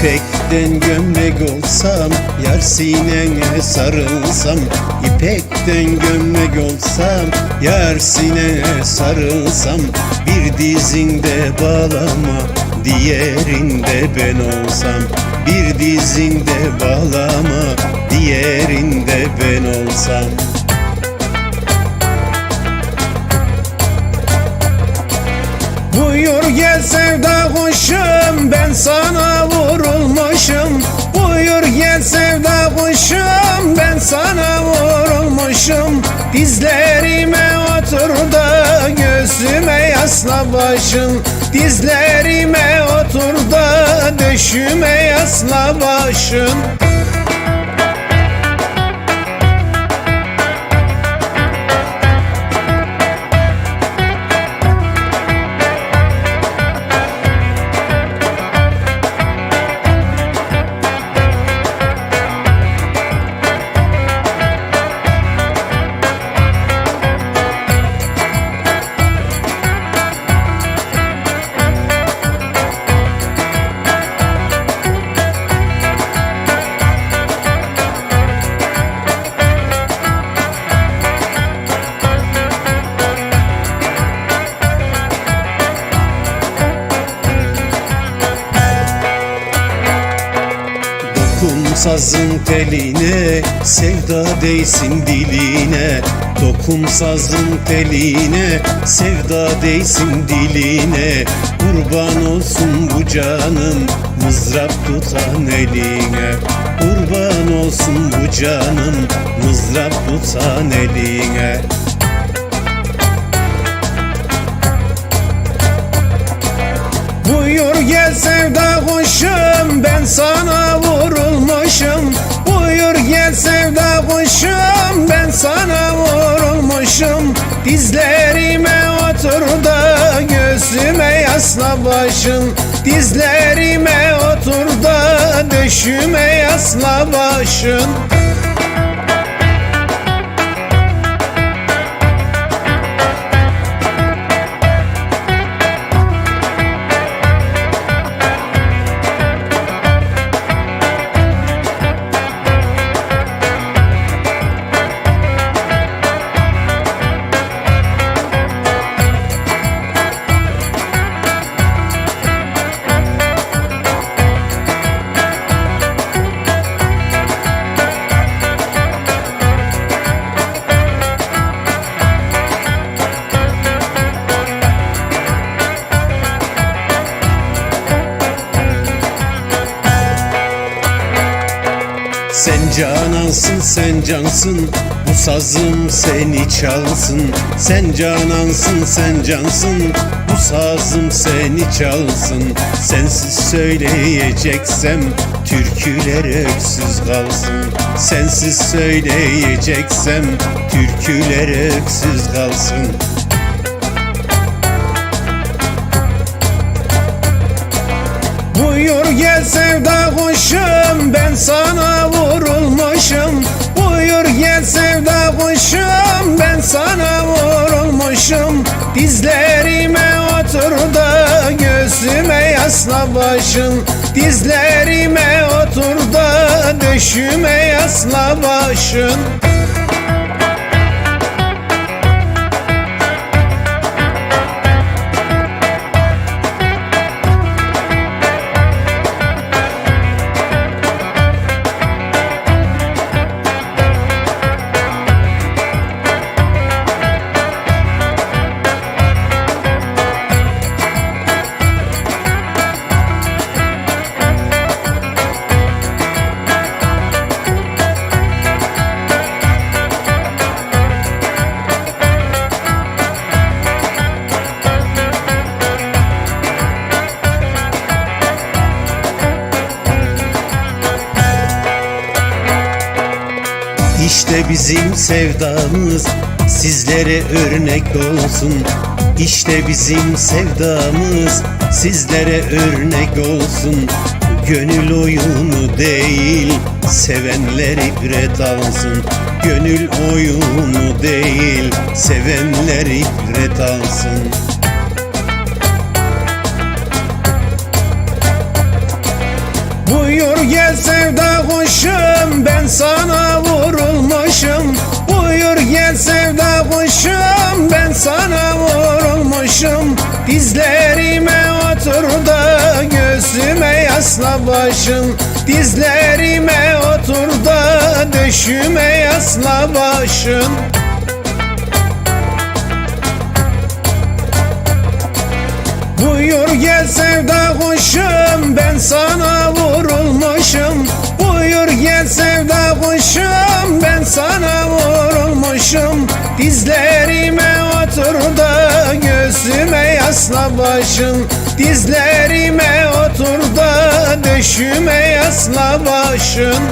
İpekten gömlek olsam Yar sinene sarılsam İpekten gömlek olsam Yar sinene sarılsam Bir dizinde bağlama Diğerinde ben olsam Bir dizinde bağlama Diğerinde ben olsam gel sevda kuşum ben sana vurulmuşum. Buyur gel sevda kuşum ben sana vurulmuşum. Dizlerime otur da göğsüme yasla başın. Dizlerime otur da döşüme yasla başın sazın teline, sevda değsin diline. Dokun sazın teline, sevda değsin diline. Kurban olsun bu canım, mızrap tutan eline. Kurban olsun bu canım, mızrap tutan eline. Buyur gel sevda kuşum ben sana vurulmuşum Dizlerime otur da göğsüme yasla başın. Dizlerime otur da döşüme yasla başın Sen canansın sen cansın. Bu sazım seni çalsın. Sen canansın sen cansın. Bu sazım seni çalsın. Sensiz söyleyeceksem Türküler öksüz kalsın. Sensiz söyleyeceksem Türküler öksüz kalsın. Buyur gel sevda kuşum ben sana vurulmuşum. Buyur gel sevda kuşum. Ben sana vurulmuşum. Dizlerime otur da göğsüme yasla başın. Dizlerime otur da döşüme yasla başın İşte bizim sevdamız. Sizlere örnek olsun. İşte bizim sevdamız. Sizlere örnek olsun. Gönül oyunu değil sevenler ibret alsın. Gönül oyunu değil sevenler ibret alsın. Gel sevda kuşum ben sana Gel sevda kuşum ben sana vurulmuşum. Dizlerime otur da göğsüme yasla başın. Dizlerime otur da döşüme yasla başın. Buyur gel sevda kuşum ben sana vurulmuşum. Buyur gel sevda kuşum vurulmuşum Dizlerime otur da göğsüme yasla başın Dizlerime otur da döşüme yasla başın